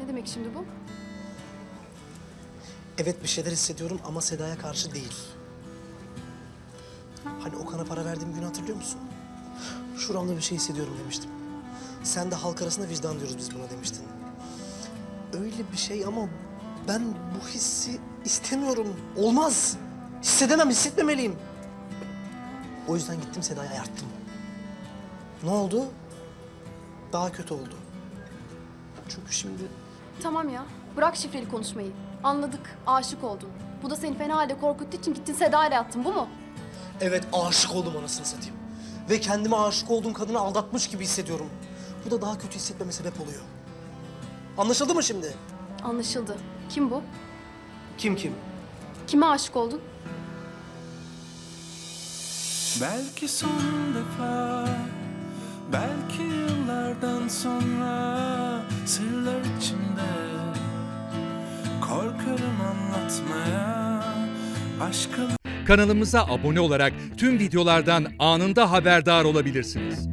Ne demek şimdi bu? Evet bir şeyler hissediyorum ama Seda'ya karşı değil. Hani Okan'a para verdiğim günü hatırlıyor musun? Şuramda bir şey hissediyorum demiştim. Sen de halk arasında vicdan diyoruz biz buna demiştin. Öyle bir şey ama ben bu hissi istemiyorum. Olmaz. Hissedemem, hissetmemeliyim. O yüzden gittim Seda'ya ayarttım. Ne oldu? Daha kötü oldu. Çünkü şimdi Tamam ya. Bırak şifreli konuşmayı. Anladık. Aşık oldun. Bu da seni fena halde korkuttuğu için gittin Seda ile yattın. Bu mu? Evet aşık oldum anasını satayım. Ve kendime aşık olduğum kadını aldatmış gibi hissediyorum. Bu da daha kötü hissetmeme sebep oluyor. Anlaşıldı mı şimdi? Anlaşıldı. Kim bu? Kim kim? Kime aşık oldun? Belki son defa Belki yıllardan sonra Korkarım anlatmaya Başka Kanalımıza abone olarak tüm videolardan anında haberdar olabilirsiniz.